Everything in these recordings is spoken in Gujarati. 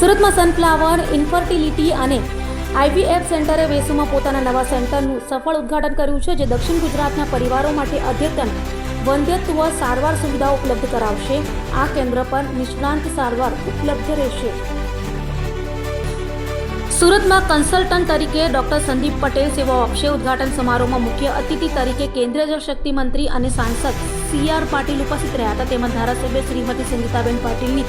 સુરતમાં સનફ્લાવર, ઇન્ફર્ટિલિટી અને આઈવીએફ સેન્ટરે વેસુમાં પોતાના નવા સેન્ટરનું સફળ ઉદ્ઘાટન કર્યું છે, જે દક્ષિણ ગુજરાતના પરિવારો માટે અદ્યતન વંધ્યત્વ સારવાર સુવિધાઓ ઉપલબ્ધ કરાવશે. આ કેન્દ્ર પર નિષ્ણાંત સારવાર ઉપલબ્ધ રહેશે. સુરતમાં કન્સલ્ટન્ટ તરીકે ડોક્ટર સંદીપ પટેલ સેવાઓ આપશે. ઉદ્ઘાટન સમારોહમાં મુખ્ય અતિથિ તરીકે કેન્દ્રીય જળશક્તિ મંત્રી અને સાંસદ સી આર પાટીલ ઉપસ્થિત રહ્યા હતા. તેમજ ધારાસભ્ય શ્રીમતી સંગીતાબેન પાટીલની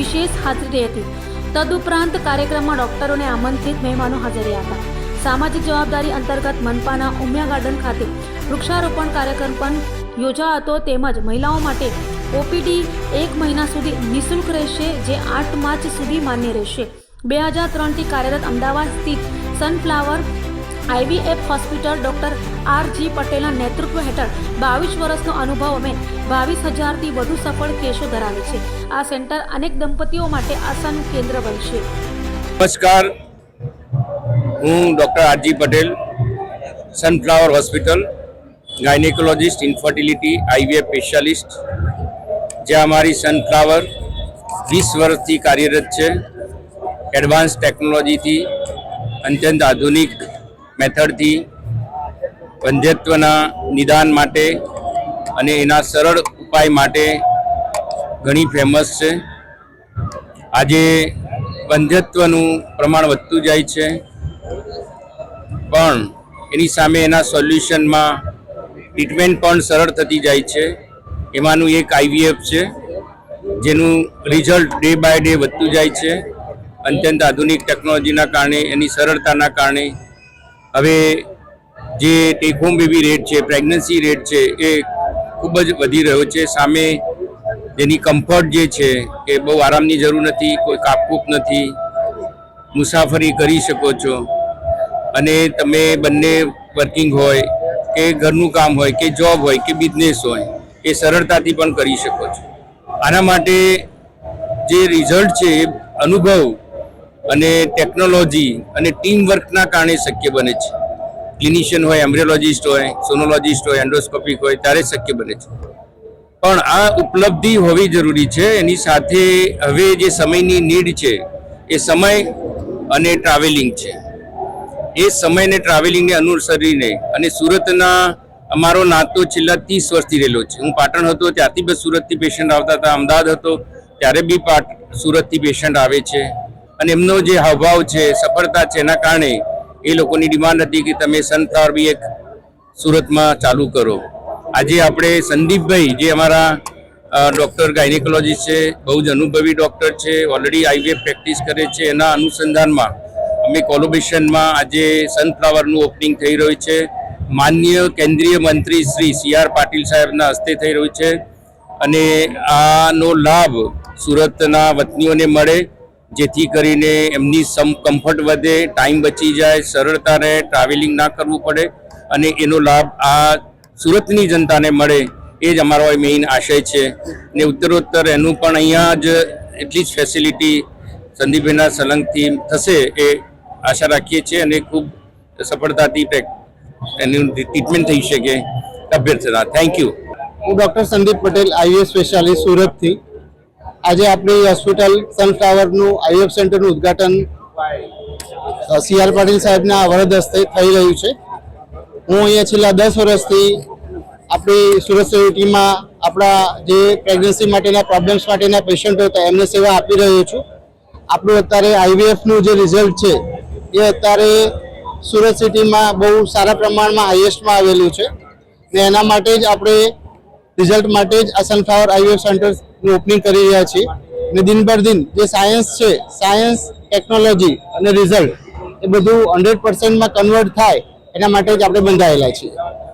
વિશેષ હાજરી હતી. તદુપરાંત કાર્યક્રમમાં ડોક્ટરોને આમંત્રિત મહેમાનો હાજર હતા સામાજિક જવાબદારી અંતર્ગત મનપાના ઉમિયા ગાર્ડન ખાતે વૃક્ષારોપણ કાર્યક્રમ પણ યોજાયો હતો તેમજ મહિલાઓ માટે ઓપીડી એક મહિના સુધી નિઃશુલ્ક રહેશે, જે આઠ માર્ચ સુધી માન્ય રહેશે. બે હજાર ત્રણથી કાર્યરત અમદાવાદ સ્થિત Sunflower IVF hospital doctor R G પટેલના નેતૃત્વ હેઠળ બાવીસ વર્ષનો અનુભવ અમે બાવીસ હજારથી વધુ સફળ કેસો ધરાવે છે. આ સેન્ટર અનેક દંપતીઓ માટે આશાનું કેન્દ્ર બનશે. નમસ્કાર. હું doctor RG Patel, Sunflower hospital, gynaecologist, infertility, IVF specialist. જ્યાં અમારી સનફ્લાવર વીસ વર્ષથી કાર્યરત છે. એડવાન્સ ટેકનોલોજીથી અત્યંત આધુનિક મેથડથી વંધ્યત્વના નિદાન માટે અને એના સરળ ઉપાય માટે ઘણી ફેમસ છે. આજે વંધ્યત્વનું પ્રમાણ વધતું જાય છે. પણ એની સામે એના સોલ્યુશનમાં ટ્રીટમેન્ટ પણ સરળ થતી જાય છે. એમાંનું એક આઈવીએફ છે, જેનું રિઝલ્ટ ડે બાય ડે વધતું જાય છે. અત્યંત આધુનિક ટેકનોલોજીના કારણે, એની સરળતાના કારણે હવે જે ટેક હોમ બેબી રેટ છે, પ્રેગ્નન્સી રેટ છે, એ ખૂબ જ વધી રહ્યો છે. સામે જેની કમ્ફર્ટ જે છે એ બહુ આરામની જરૂર નથી, કોઈ કાપકૂપ નથી, મુસાફરી કરી શકો છો. અને તમે બંને વર્કિંગ હોય, કે ઘરનું કામ હોય, કે જોબ હોય, કે બિઝનેસ હોય, એ સરળતાથી પણ કરી શકો છો. આના માટે જે રિઝલ્ટ છે, એ અનુભવ અને ટેકનોલોજી અને ટીમ વર્કના કારણે શક્ય બને છે. ક્લિનિશિયન હોય એમ્બ્રિયોલોજિસ્ટ હોય સોનોલોજિસ્ટ હોય એન્ડોસ્કોપિક હોય, ત્યારે શક્ય બને છે. પણ આ ઉપલબ્ધિ હોવી જરૂરી છે. એની સાથે હવે જે સમયની નીડ છે, એ સમય અને ટ્રાવેલિંગ છે. એ સમયને ટ્રાવેલિંગને અનુસરીને અને સુરતના અમારો નાતો છેલ્લા ત્રીસ વર્ષથી રહેલો છે. હું પાટણ હતો ત્યાંથી બસ સુરતથી પેશન્ટ આવતા હતા. અમદાવાદ હતો, ત્યારે બી પાટ, સુરતથી પેશન્ટ આવે છે. અને એમનો જે હાવભાવ છે, સફળતા છે, એના કારણે એ લોકોની ડિમાન્ડ હતી કે તમે સનફ્લાવર બી એક સુરતમાં ચાલુ કરો. આજે આપણે સંદીપભાઈ, જે અમારા ડૉક્ટર ગાયનેકોલોજીસ્ટ છે, બહુ જ અનુભવી ડૉક્ટર છે ઓલરેડી આઈવીએફ પ્રેક્ટિસ કરે છે, એના અનુસંધાનમાં અમે કોલોબેશનમાં આજે સનફ્લાવરનું ઓપનિંગ થઈ રહ્યું છે. માન્ય કેન્દ્રીય મંત્રી શ્રી સી આર પાટીલ સાહેબના હસ્તે થઈ રહ્યું છે. અને આનો લાભ સુરતના વતનીઓને મળે. જેથી કરીને એમની સમ કમ્ફર્ટ વધે ટાઈમ બચી જાય, સરળતા રહે ટ્રાવેલિંગ ના કરવું પડે અને એનો લાભ આ સુરતની જનતાને મળે એ જ અમારો મેઇન આશય છે. ને ઉત્તરોત્તર એનું પણ અહીંયા જ એટલી જ ફેસિલિટી સંદીપભાઈના સલંગથી થશે એ આશા રાખીએ છીએ અને ખૂબ સફળતાથી એનું ટ્રીટમેન્ટ થઈ શકે. અભ્યર્થના. થેન્ક યુ હું doctor Sandeep Patel IA specialist સુરતથી. આજે આપણી હોસ્પિટલ સનફ્લાવરનું આઈએફ સેન્ટરનું ઉદ્ઘાટન સી આર પાટીલ સાહેબના વરદ હસ્તે થઈ રહ્યું છે. હું અહીંયા છેલ્લા દસ વર્ષથી આપણી સુરત સોસાયટીમાં આપણા જે પ્રેગ્નન્સી માટેના પ્રોબ્લેમ્સ માટેના પેશન્ટો હતા એમને સેવા આપી રહ્યો છું. આપણું અત્યારે આઈવીએફનું જે રિઝલ્ટ છે, એ અત્યારે સુરત સિટીમાં બહુ સારા પ્રમાણમાં હાઈએસ્ટમાં આવેલું છે. ને એના માટે જ આપણે રિઝલ્ટ માટે જ આ સનફ્લાવર આઈવીએફ સેન્ટરનું ઓપનિંગ કરી રહ્યા છીએ. ને દિન પર દિન જે સાયન્સ છે સાયન્સ ટેકનોલોજી અને રિઝલ્ટ એ બધું હંડ્રેડ પર્સન્ટમાં કન્વર્ટ થાય એના માટે જ આપણે બંધાયેલા છીએ.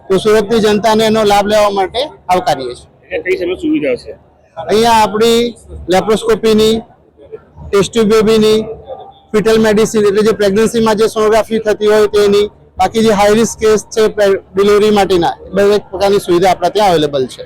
તો સુરતની જનતાને એનો લાભ લેવા માટે આવકારીએ છીએ. સુવિધા છે? અહીંયા આપણી લેપ્રોસ્કોપીની ટેસ્ટ્યુબેબીની ફિટલ મેડિસિન એટલે જે પ્રેગ્નન્સીમાં જે સોનોગ્રાફી થતી હોય તેની બાકી જે હાઈ રિસ્ક કેસ છે ડિલિવરી માટેના દરેક પ્રકારની સુવિધા આપણા ત્યાં અવેલેબલ છે.